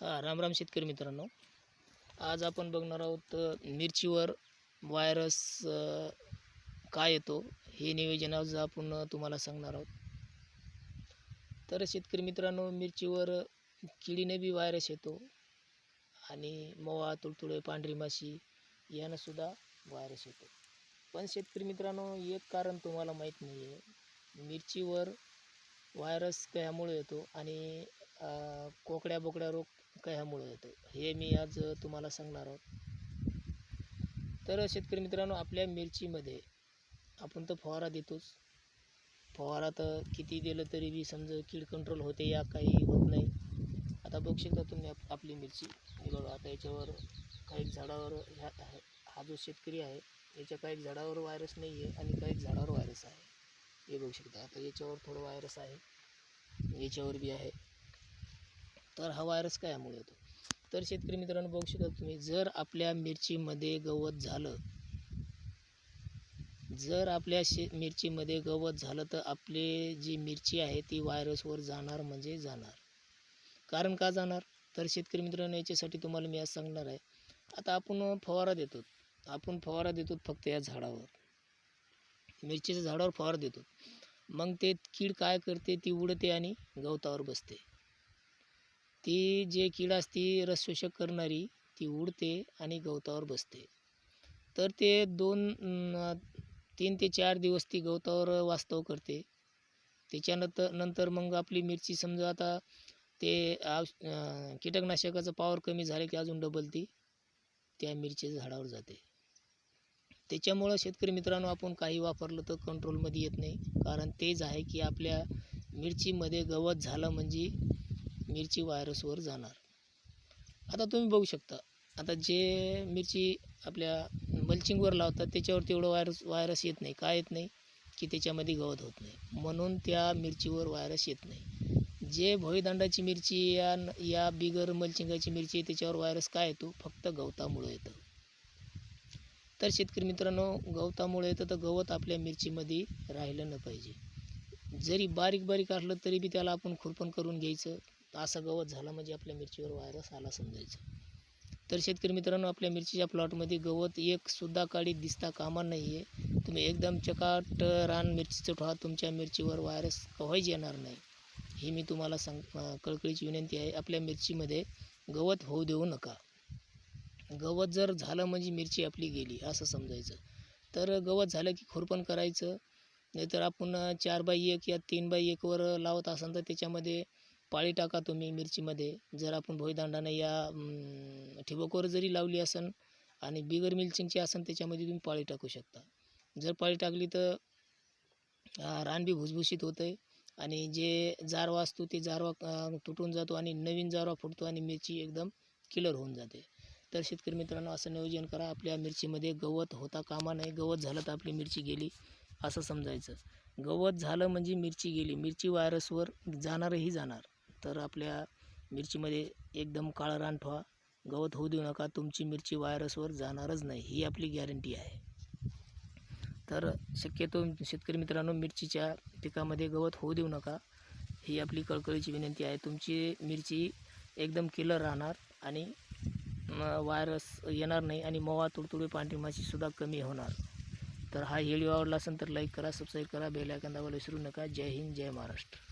हां राम राम शेतकरी मित्रांनो. आज आपण बघणार आहोत मिरचीवर व्हायरस काय येतो हे नियोजन आज आपण तुम्हाला सांगणार आहोत. तर शेतकरी मित्रांनो मिरचीवर किडीने बी व्हायरस येतो आणि मोवा तुडतुडे पांढरी माशी यानंसुद्धा व्हायरस येतो. पण शेतकरी मित्रांनो एक कारण तुम्हाला माहीत नाही आहे मिरचीवर व्हायरस कशामुळे येतो आणि कोकड्या बोकड्या रोग कशामुळे येतो हे मी आज तुम्हाला सांगणार आहोत. तर शेतकरी मित्रांनो आपल्या मिरचीमध्ये आपण तर फवारा देतोच. फवारा तर किती दिलं तरी बी समजा कीड कंट्रोल होते या काही होत नाही. आता बघू शकता तुम्ही आप आपली मिरची? बघा आता याच्यावर काही झाडावर ह्या हा जो शेतकरी आहे याच्या काही झाडावर व्हायरस नाही आहे आणि काही झाडावर व्हायरस आहे. हे बघू शकता आता याच्यावर थोडं व्हायरस आहे. याच्यावर बी आहे. तर हा व्हायरस कशामुळे होतो तर शेतकरी मित्रांनो बघू शकता तुम्ही जर आपल्या मिरचीमध्ये गवत झालं जर आपल्या शे मिरचीमध्ये गवत झालं तर आपले जी मिरची आहे ती व्हायरसवर जाणार म्हणजे जाणार. कारण का जाणार? तर शेतकरी मित्रांनो याच्यासाठी तुम्हाला मी आज सांगणार आहे. आता आपण फवारा देतो. आपण फवारा देतो फक्त या झाडावर. मिरचीच्या झाडावर फवारा देतो. मग ते कीड काय करते? ती उडते आणि गवतावर बसते. ती जे कीड असते रस शोषक करणारी ती उडते आणि गवतावर बसते. तर ते दोन तीन ते चार दिवस ती गवतावर वास्तव करते. त्याच्यानंतर नंतर मग आपली मिरची समजा आता ते औष कीटकनाशकाचं पावर कमी झाले की अजून डबल ती त्या मिरचीच्या झाडावर जाते. त्याच्यामुळं शेतकरी मित्रांनो आपण काही वापरलं तर कंट्रोलमध्ये येत नाही. कारण तेच आहे की आपल्या मिरचीमध्ये गवत झालं म्हणजे मिरची व्हायरसवर जाणार. आता तुम्ही बघू शकता. आता जे मिरची आपल्या मल्चिंगवर लावतात त्याच्यावर तेवढं व्हायरस व्हायरस येत नाही. का येत नाही? की त्याच्यामध्ये गवत होत नाही. म्हणून त्या मिरचीवर व्हायरस येत नाही. जे भोईदांडाची मिरची या या बिगर मल्चिंगाची मिरची त्याच्यावर व्हायरस काय येतो? फक्त गवतामुळं येतं. तर शेतकरी मित्रांनो गवतामुळे येतं तर गवत आपल्या मिरचीमध्ये राहिलं न पाहिजे. जरी बारीक बारीक असलं तरी बी त्याला आपण खुरपण करून घ्यायचं. असं गवत झालं म्हणजे आपल्या मिरचीवर व्हायरस आला समजायचं. तर शेतकरी मित्रांनो आपल्या मिरचीच्या प्लॉटमध्ये गवत एक सुद्धा काळी दिसता कामा नाही आहे तुम्ही एकदम चकाट रान मिरचीचं ठेवा तुमच्या मिरचीवर व्हायरस कव्हाच येणार नाही. ही मी तुम्हाला सांग कळकळीची विनंती आहे आपल्या मिरचीमध्ये गवत होऊ देऊ नका. गवत जर झालं म्हणजे मिरची आपली गेली असं समजायचं. तर गवत झालं की खुरपण करायचं. नाहीतर आपण चार बाय एक या तीन बाय एकवर लावत असाल तर त्याच्यामध्ये पाळी टाका तुम्ही मिरचीमध्ये. जर आपण भोईदांडाने या ठिबकवर जरी लावली असन आणि बिगर मिल्चिंगची असन त्याच्यामध्ये तुम्ही पाळी टाकू शकता. जर पाळी टाकली तर रानबी भुसभुशीत होतं आहे आणि जे जारवा असतो ते जारवा तुटून जातो आणि नवीन जारवा फुटतो आणि मिरची एकदम किलर होऊन जाते. तर शेतकरी मित्रांनो असं नियोजन करा. आपल्या मिरचीमध्ये गवत होता कामा नाही गवत झालं तर आपली मिरची गेली असं समजायचं. गवत झालं म्हणजे मिरची गेली. मिरची व्हायरसवर जाणारही जाणार. तर आपल्या मिरचीमध्ये एकदम काळं रान ठेवा गवत होऊ देऊ नका तुमची मिरची व्हायरसवर जाणारच नाही ही आपली गॅरंटी आहे. तर शक्यतो शेतकरी मित्रांनो मिरचीच्या पिकामध्ये गवत होऊ देऊ नका ही आपली कळकळीची विनंती आहे. तुमची मिरची एकदम किलर राहणार आणि वायरस येणार नाही आणि मवा तुडतुडे पांढरी माशीसुद्धा कमी होणार. तर हा व्हिडिओ आवडला असेल तर लाईक करा सबस्क्राईब करा बेल आयकन दाबायला विसरू नका. जय हिंद जय महाराष्ट्र.